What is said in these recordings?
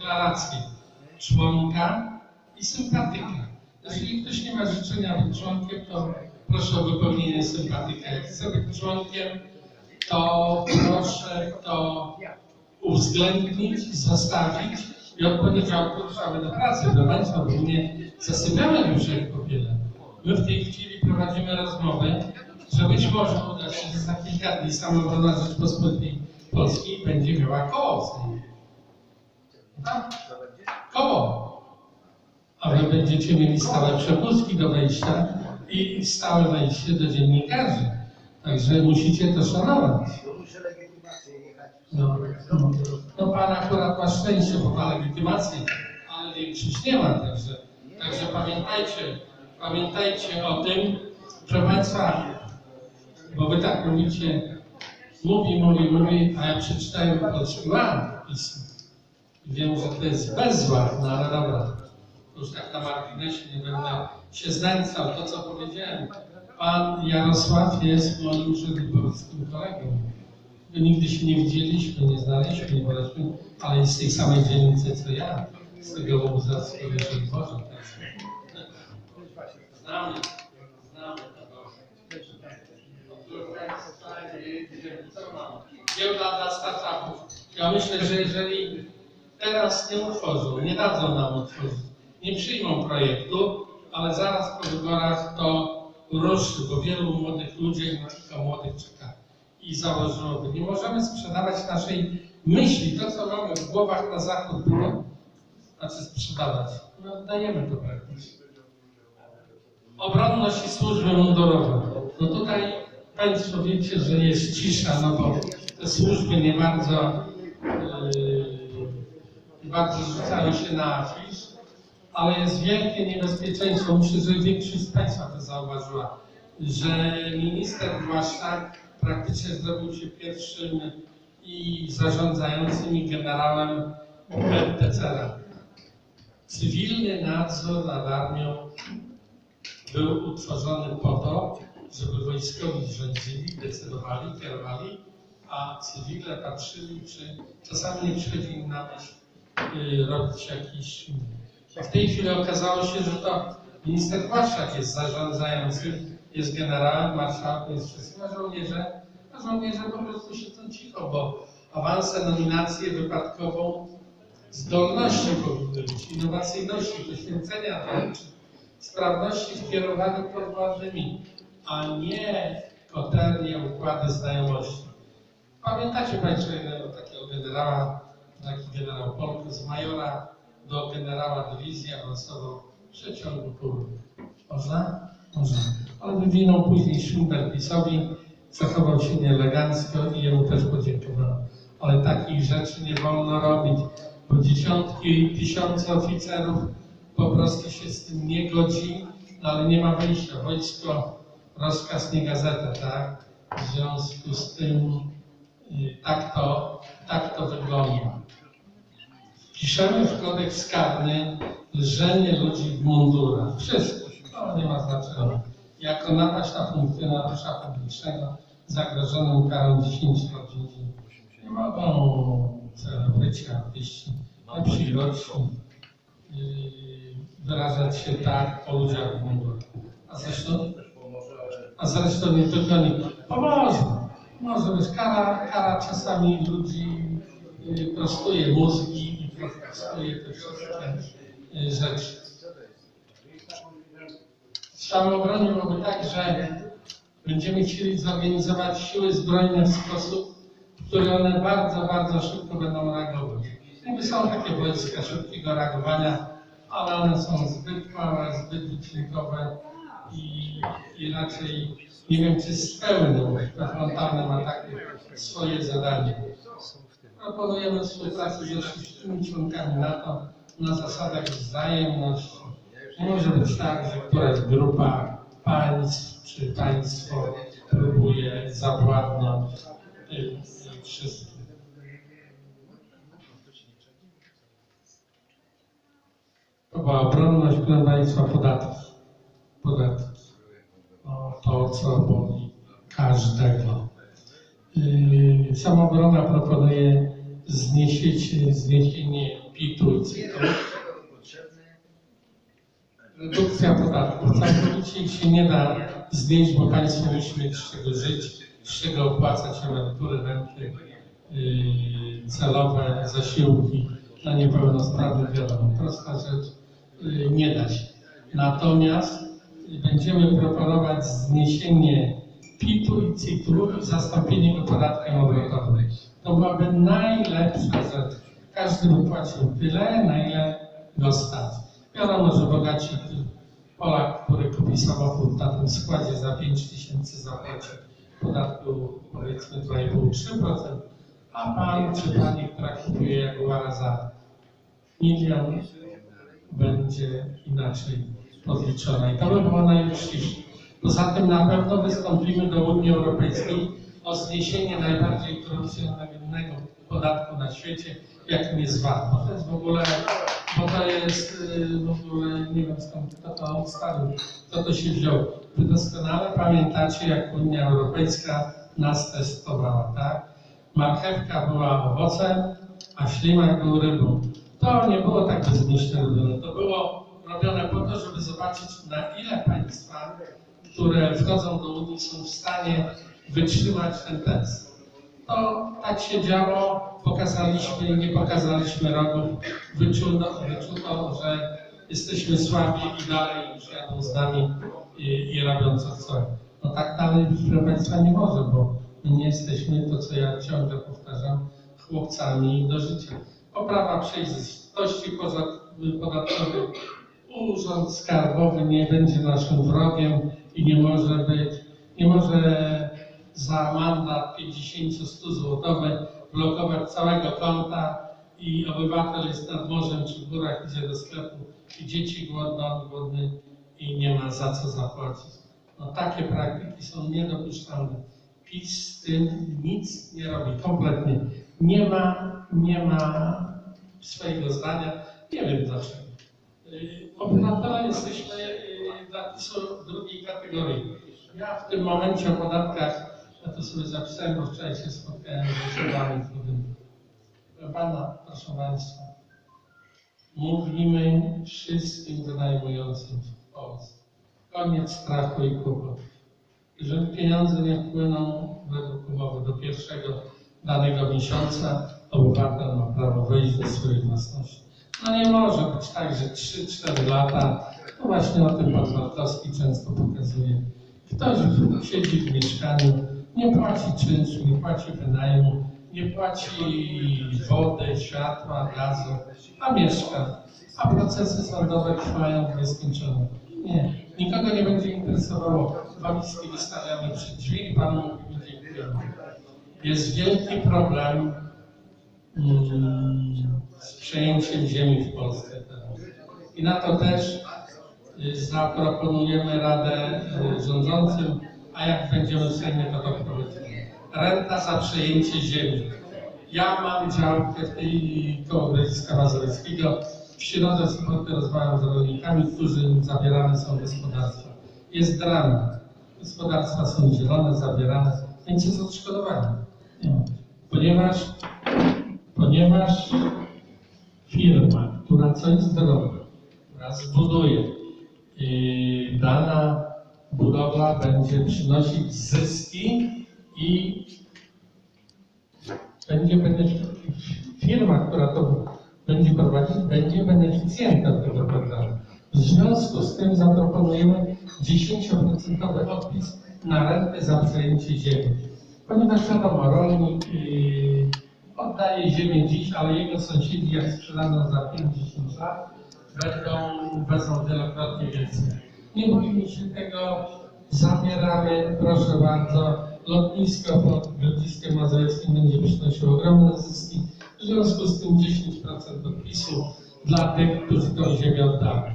deklarację członka i sympatyka. Jeżeli ktoś nie ma życzenia być członkiem, to proszę o wypełnienie sympatyka. Jak chce być członkiem, to proszę to uwzględnić, zostawić i od poniedziałku ruszamy do pracy, do Państwa, bo nie zasypiamy już jak popiele. My w tej chwili prowadzimy rozmowy, że być może uda się, za kilka dni samobrona Rzeczpospolitej Polskiej będzie miała koło w Sejmie. Tak? Koło. A wy będziecie mieli stałe przepustki do wejścia i stałe wejście do dziennikarzy. Także musicie to szanować. No, no, no pan akurat ma szczęście, bo ma legitymację, ale większość nie ma, także, także pamiętajcie, pamiętajcie o tym, proszę Państwa, bo Wy tak mówicie, mówi, mówi, mówi, a ja przeczytałem polski ład pismo. Wiem, że to jest bezład, no ale dobra, już tak na marginesie nie będę się znęcał, to co powiedziałem. Pan Jarosław jest moim żydowskim kolegą. My nigdy się nie widzieliśmy, nie znaliśmy, nie byliśmy, ale jest z tej samej dzielnicy co ja, z tego łomzackiego Boże. Znamy, znamy tego. Giełda dla startupów. Ja myślę, że jeżeli teraz nie utworzą, nie dadzą nam utworzyć, nie przyjmą projektu, ale zaraz po wyborach to ruszy, bo wielu młodych ludzi, no kilka młodych czeka i założyłoby. Nie możemy sprzedawać naszej myśli, to co mamy w głowach na zachód, no, znaczy sprzedawać. No dajemy to praktycznie. Obronność i służby mundurowe. No tutaj Państwo wiecie, że jest cisza, no bo te służby nie bardzo, bardzo rzucają się na afisz, ale jest wielkie niebezpieczeństwo. Myślę, że większość z Państwa to zauważyła, że minister Błaszczak praktycznie zrobił się pierwszym i zarządzającym i generałem RTCR. Cywilny nadzór nad armią był utworzony po to, żeby wojskowi rządzili, decydowali, kierowali, a cywile patrzyli, czy czasami nie przychodzi im na myśl robić jakiś... W tej chwili okazało się, że to minister Błaszczak jest zarządzającym, jest generałem, marszałkiem, jest wszystkim, a żołnierze, a żołnierze po prostu siedzą cicho, bo awanse, nominacje wypadkową zdolności powinny być, innowacyjności, poświęcenia wręcz, sprawności w kierowaniu podwładnymi, a nie koterie, układy znajomości. Pamiętacie Państwo jednego takiego generała, taki generał Polk, z majora do generała dywizji awansował w przeciągu pół. Można? Można. Ale wywinął później szumber PiSowi, zachował się nieelegancko i jemu też podziękowano. Ale takich rzeczy nie wolno robić, bo dziesiątki, tysiące oficerów po prostu się z tym nie godzi, no ale nie ma wyjścia. Wojsko, rozkaz nie gazeta, tak? W związku z tym y, tak to, tak to wygląda. Piszemy w kodeks karny lżenie ludzi w mundurach. Wszystko, to nie ma znaczenia. Jako napaść na funkcjonariusza publicznego zagrożonym karą 10 lat więzienia. Nie mogą celebryci, artyści, lepsi yy, wyrażać się tak o ludziach w mundurach. A zresztą, a zresztą nie tylko oni. Pomoże. Może być kara, kara czasami ludzi yy, prostuje mózgi i prostuje te rzeczy. W byłoby tak, że będziemy chcieli zorganizować siły zbrojne w sposób, w który one bardzo, bardzo szybko będą reagować. Niby są takie wojska szybkiego reagowania, ale one są zbyt małe, zbyt wycinkowe i, i raczej nie wiem, czy spełnią we frontalnym ataku swoje zadanie. Proponujemy współpracę ze wszystkimi członkami NATO na zasadach wzajemności. Nie może być tak, że któraś grupa państw czy państwo próbuje zawładnąć wszystkim. To była obronność, proszę Państwa, podatki. Podatki. O, to, co boli każdego. Yy, Samobrona proponuje zniesiecie, zniesienie PIT-u i CIT-u. Redukcja podatków. Całkowicie ich się nie da znieść, bo państwo musi mieć z czego żyć, z czego opłacać emerytury, renty, yy, celowe, zasiłki dla niepełnosprawnych. Wiadomo, prosta rzecz, yy, nie da się. Natomiast będziemy proponować zniesienie PIT-u i CIT-u zastąpienie go podatkiem obrotowym. To byłaby najlepsza rzecz. Każdy by płacił tyle, na ile go stać. Wiadomo, że bogaci Polak, który kupi samochód na tym składzie za 5 tysięcy zapłaci podatku powiedzmy 2,5-3%, a pan czy pani, która kupuje Jaguara za milion, będzie inaczej podliczona. I to by było najuczciwsze. Poza tym na pewno wystąpimy do Unii Europejskiej o zniesienie najbardziej korupcjonalnego podatku na świecie, jakim jest VAT. Bo to jest w ogóle, bo to jest y, w ogóle, nie wiem skąd kto to ustalił, kto to się wziął. Wy doskonale pamiętacie, jak Unia Europejska nas testowała, tak? Marchewka była owocem, a ślimak był rybą. To nie było tak bezmyślnie robione. To było robione po to, żeby zobaczyć, na ile państwa, które wchodzą do Unii, są w stanie wytrzymać ten test. To tak się działo, pokazaliśmy nie pokazaliśmy rogów. Wyczuto, wyczuto, że jesteśmy słabi i dalej już jadą z nami i, i robią co chcą. No tak dalej, proszę Państwa, nie może, bo my nie jesteśmy, to co ja ciągle powtarzam, chłopcami do życia. Poprawa przejrzystości podatkowej. Urząd Skarbowy nie będzie naszym wrogiem i nie może być, nie może za mandat 50-100 złotowy blokować całego konta i obywatel jest nad morzem czy w górach, idzie do sklepu i dzieci głodne, on głodny i nie ma za co zapłacić. No takie praktyki są niedopuszczalne. PiS z tym nic nie robi, kompletnie. Nie ma, nie ma swojego zdania. Nie wiem dlaczego. Yy, Obywatele jesteśmy dla PiSu drugiej kategorii. Ja w tym momencie o podatkach, ja to sobie zapisałem, bo wczoraj się spotkałem z osobami w budynku. Pana, proszę Państwa, mówimy wszystkim wynajmującym w Polsce. Koniec strachu i kłopotów. Jeżeli pieniądze nie wpłyną według umowy do pierwszego danego miesiąca, obywatel ma prawo wejść do swojej własności. No nie może być tak, że 3-4 lata, no właśnie o tym pan Markowski często pokazuje, ktoś siedzi w mieszkaniu, nie płaci czynszu, nie płaci wynajmu, nie płaci wody, światła, gazu, a mieszka, a procesy sądowe trwają w nieskończoność. Nie, nikogo nie będzie interesowało. Walizki wystawiamy przed drzwi i panu dziękujemy. Jest wielki problem z przejęciem ziemi w Polsce. I na to też y, zaproponujemy Radę y, rządzącym, a jak będziemy w Sejmie, to to wprowadzimy. Renta za przejęcie ziemi. Ja mam działkę w tej koło Grodziska Mazowieckiego. W środę, w sobotę rozmawiam z rolnikami, którzy zabierane są gospodarstwa. Jest dramat. Gospodarstwa są zielone, zabierane, więc jest odszkodowanie. Ponieważ, ponieważ firma, która coś zrobi, która zbuduje, yy, dana budowla będzie przynosić zyski i będzie firma, która to będzie prowadzić, będzie beneficjentem tego programu. W związku z tym zaproponujemy 10% odpis na rentę za przejęcie ziemi. Ponieważ wiadomo, rolnik yy, oddaje ziemię dziś, ale jego sąsiedzi, jak sprzedano za 5-10 lat, będą, wezmą wielokrotnie więcej. Nie bójmy się tego, zabieramy, proszę bardzo, lotnisko pod Grodziskiem Mazowieckim będzie przynosiło ogromne zyski, w związku z tym 10% odpisu dla tych, którzy tą ziemię oddali.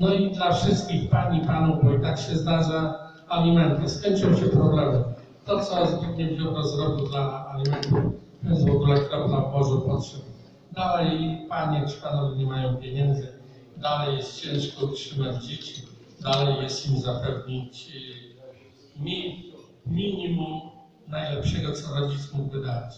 No i dla wszystkich pań i panów, bo i tak się zdarza, alimenty. Skończą się problemy. To, co Zbigniew Ziobro zrobił dla alimentów, to w ogóle kropla w morzu potrzeb. Dalej panie czy panowie nie mają pieniędzy, dalej jest ciężko utrzymać dzieci, dalej jest im zapewnić y, mi, minimum najlepszego, co rodzic mógłby dać.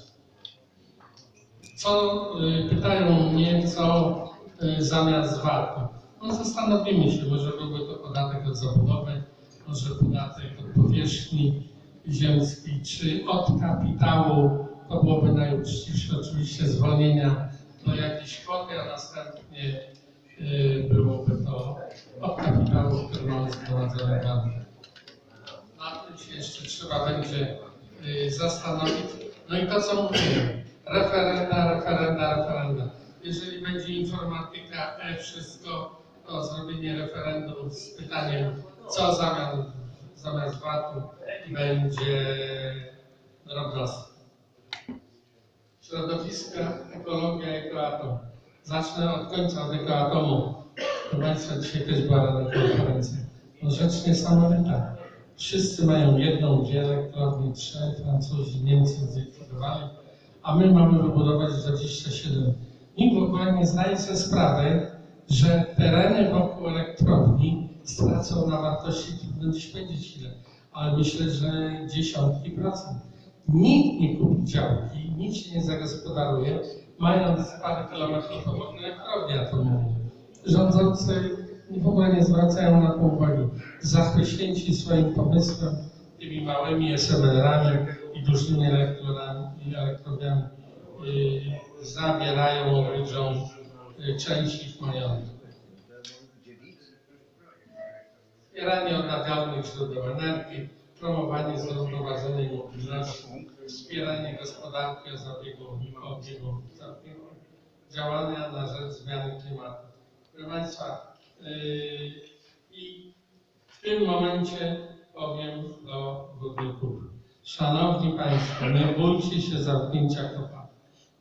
Co y, pytają mnie, co y, zamiast VAT-u? No zastanowimy się, może byłby to podatek od zabudowy, może podatek od powierzchni ziemskiej, czy od kapitału, to byłoby najuczciwsze, oczywiście zwolnienia do jakiejś kwoty, a następnie y, byłoby to od kapitału, który mamy zgromadzony w banku. Nad tym się jeszcze trzeba będzie y, zastanowić. No i to, co mówiłem, referenda, referenda, referenda. Jeżeli będzie informatyka, e wszystko, to zrobienie referendum z pytaniem, co zamiast, zamiast VAT-u będzie drobnostka. Środowiska, ekologia, ekoatom. Zacznę od końca, od ekoatomu. Proszę Państwa, dzisiaj też była rada konferencja. No rzecz niesamowita. Wszyscy mają jedną, dwie elektrownie, trzy, Francuzi, Niemcy zlikwidowali, a my mamy wybudować 27. Nikt w ogóle nie zdaje sobie sprawy, że tereny wokół elektrowni stracą na wartości, trudno dziś powiedzieć ile, ale myślę, że dziesiątki procent. Nikt nie kupi działki, nikt się nie zagospodaruje, mając parę kilometrów obok elektrowni atomowej. Rządzący w ogóle nie zwracają na to uwagi. Zachwyśnięci swoim pomysłem, tymi małymi SMR-ami i dużymi elektrowniami, yy, zabierają ludziom yy, część ich majątku. Wspieranie odnawialnych źródeł energii, promowanie zrównoważonej mobilności, wspieranie gospodarki o zabiegu, o obiegu, zabiegu, działania na rzecz zmiany klimatu. Proszę Państwa, yy, i w tym momencie powiem do górników. Szanowni Państwo, nie bójcie się zamknięcia kopa.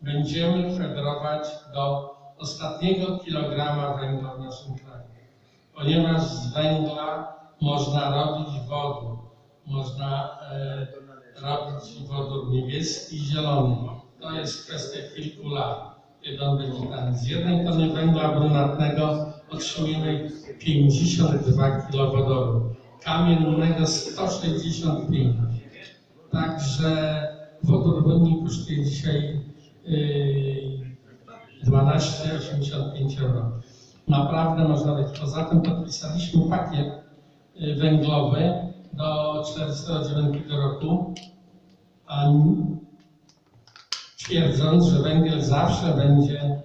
Będziemy federować do ostatniego kilograma węgla w naszym kraju. Ponieważ z węgla można robić wodór, można e, robić wodór niebieski i zielony. To jest kwestia kilku lat, on będzie tani. Z jednej tony węgla brunatnego otrzymujemy 52 kg wodoru, kamiennego 165. Także wodór wodny kosztuje dzisiaj yy, 12,85 euro. Naprawdę można być. Poza tym podpisaliśmy pakiet y, węglowy do 1949 roku, twierdząc, że węgiel zawsze będzie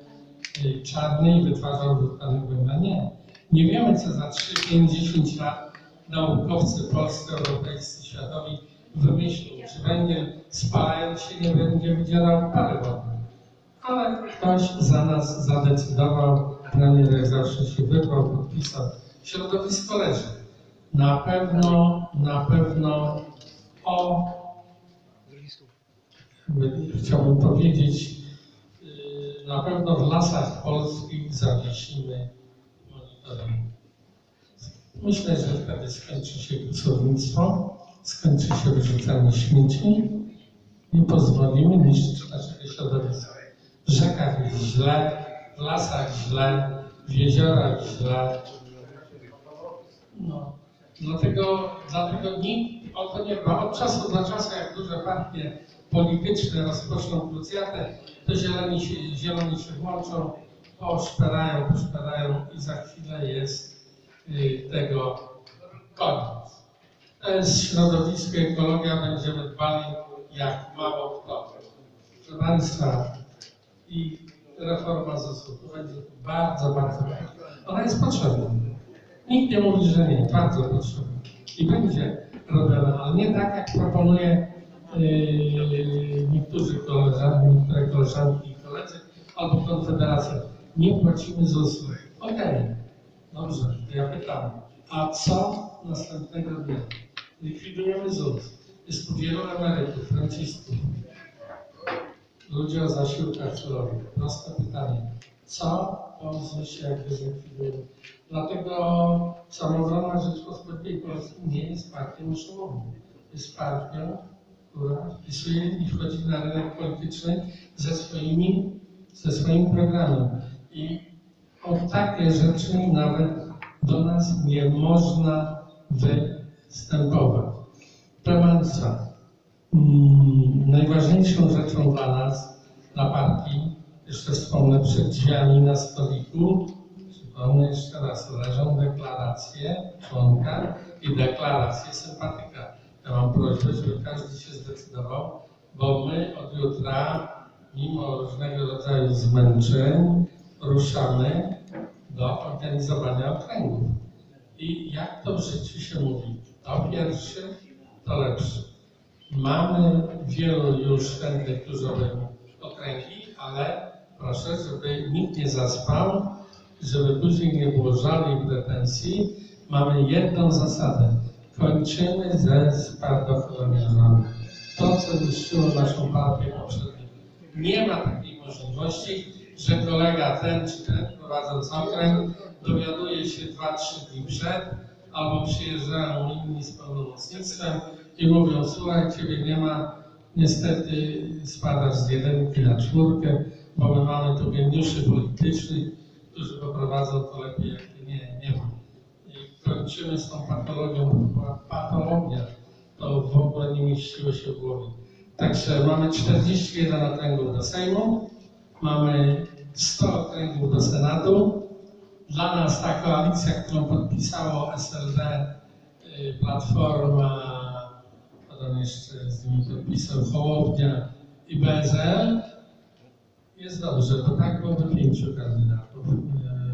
y, czarny i wytwarzał dwutlenek węgla. Nie. Nie wiemy, co za 3, 5, 10 lat naukowcy polscy, europejscy, światowi wymyślą, czy węgiel spalając się nie będzie wydzielał pary wodnej. Ale ktoś za nas zadecydował, premier jak zawsze się wybrał, podpisał. Środowisko leży. Na pewno, na pewno o, chciałbym powiedzieć, yy, na pewno w lasach polskich zawiesimy monitoring. Myślę, że wtedy skończy się kłusownictwo, skończy się wyrzucanie śmieci i pozwolimy niszczyć naszego środowiska. W rzekach jest źle, w lasach źle, w jeziorach źle. No. Dlatego, dlatego nikt o to nie dba. Od czasu do czasu, jak duże partie polityczne rozpoczną krucjatę, to zieloni się, zieloni się włączą, poszperają, poszperają i za chwilę jest y, tego koniec. To jest środowisko, ekologia, będziemy dbali jak mało kto. Proszę Państwa, i reforma ZUS-u będzie bardzo, bardzo ważna. Ona jest potrzebna. Nikt nie mówi, że nie, bardzo potrzebna. I będzie robiona, ale nie tak, jak proponuje yy, niektórzy koleżanki, niektóre koleżanki i koledzy, albo Konfederacja. Nie płacimy ZUS-u. Okej, dobrze, to ja pytam, a co następnego dnia? Likwidujemy ZUS. Jest wielu emerytów, rencistów, ludzie o zasiłkach celowych. Proste pytanie. Co po ZUS-ie jakby zlikwidujemy? Dlatego Samobrona Rzeczpospolitej Polskiej nie jest partią szumową. Jest partią, która wpisuje i wchodzi na rynek polityczny ze swoimi, ze swoim programem. I o takie rzeczy nawet do nas nie można występować. Państwa, mm, najważniejszą rzeczą dla nas, dla partii, jeszcze wspomnę przed drzwiami na stoliku, przypomnę jeszcze raz, leżą deklaracje członka i deklaracje sympatyka. Ja mam prośbę, żeby każdy się zdecydował, bo my od jutra, mimo różnego rodzaju zmęczeń, ruszamy do organizowania okręgów. I jak to w życiu się mówi, to pierwszy, to lepszy. Mamy wielu już chętnych, którzy okręgi, ale proszę, żeby nikt nie zaspał, żeby później nie było żadnej pretensji. Mamy jedną zasadę. Kończymy ze spadochroniarzami. To, co niszczyło naszą partię poprzednio. Nie ma takiej możliwości, że kolega ten czy ten prowadząc okręg dowiaduje się 2-3 dni przed, albo przyjeżdżają inni z pełnomocnictwem i mówią, słuchaj, ciebie nie ma, niestety spadasz z jedynki na czwórkę, bo my mamy tu geniuszy politycznych, którzy poprowadzą to lepiej, jak nie, nie ma. I kończymy z tą patologią, patologia, to w ogóle nie mieściło się w głowie. Także mamy 41 okręgów do Sejmu, mamy 100 okręgów do Senatu. Dla nas ta koalicja, którą podpisało SLD, y, Platforma, potem jeszcze z nimi podpisał Hołownia i BSL, jest dobrze, bo tak byłoby pięciu kandydatów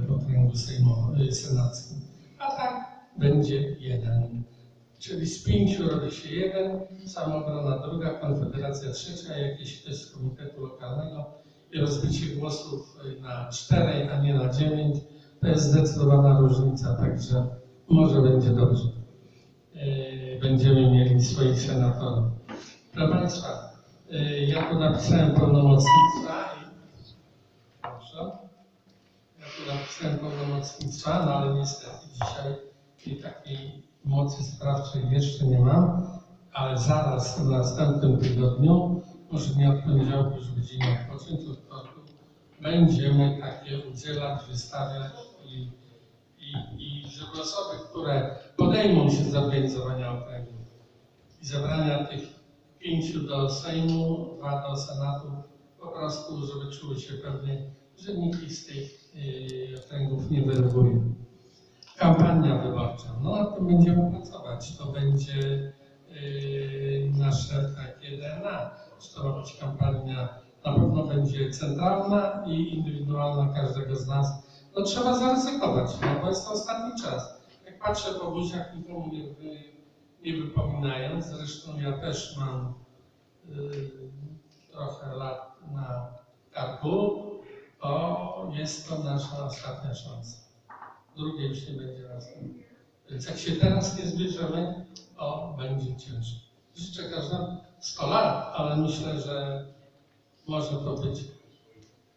w okręgu sejmowym, senackim. A tak będzie jeden. Czyli z pięciu robi się jeden, samoobrona druga, konfederacja trzecia, jakiś ktoś z komitetu lokalnego i rozbicie głosów y, na czterej, a nie na dziewięć. To jest zdecydowana różnica, także może będzie dobrze. Yy, Będziemy mieli swoich senatorów. Proszę Państwa, yy, ja tu napisałem pełnomocnictwa i proszę. Ja tu napisałem pełnomocnictwa, no ale niestety dzisiaj tej takiej mocy sprawczej jeszcze nie mam, ale zaraz w następnym tygodniu, może nie od poniedziałku, już będzie nie odpocząć, od wtorku, będziemy takie udzielać, wystawiać i, i, i żeby osoby, które podejmą się zorganizowania okręgu i zebrania tych pięciu do Sejmu, dwa do Senatu, po prostu, żeby czuły się pewnie, że nikt z tych yy, okręgów nie denerwuje. Kampania wyborcza, no nad tym będziemy pracować. To będzie yy, nasze takie DNA. Czy to być kampania, na pewno będzie centralna i indywidualna każdego z nas. No trzeba zaryzykować, no bo jest to ostatni czas. Jak patrzę po buziach, nikomu nie, wy, nie wypominając, zresztą ja też mam yy, trochę lat na karku, to jest to nasza ostatnia szansa. Drugiej już nie będzie następnej. Więc jak się teraz nie zbierzemy, to będzie ciężko. Życzę każdemu 100 lat, ale myślę, że może to być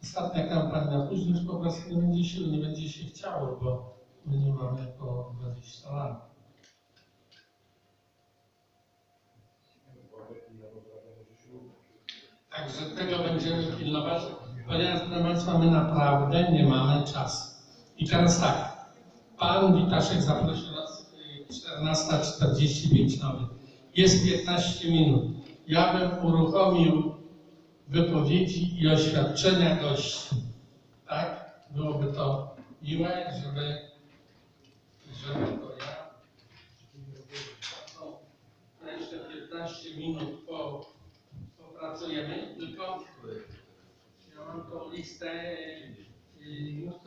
ostatnia kampania. Później już po prostu nie będzie siły, nie będzie się chciało, bo my nie mamy po 20 lat. Także tego będziemy pilnować, ponieważ proszę Państwa, my naprawdę nie mamy czasu. I teraz tak, Pan Witaszek zaprosił nas y, 14.45 nowy. Jest 15 minut. Ja bym uruchomił wypowiedzi i oświadczenia gości. Tak? Byłoby to miłe, żeby, żeby to ja. No, jeszcze 15 minut po, popracujemy, tylko ja mam tą listę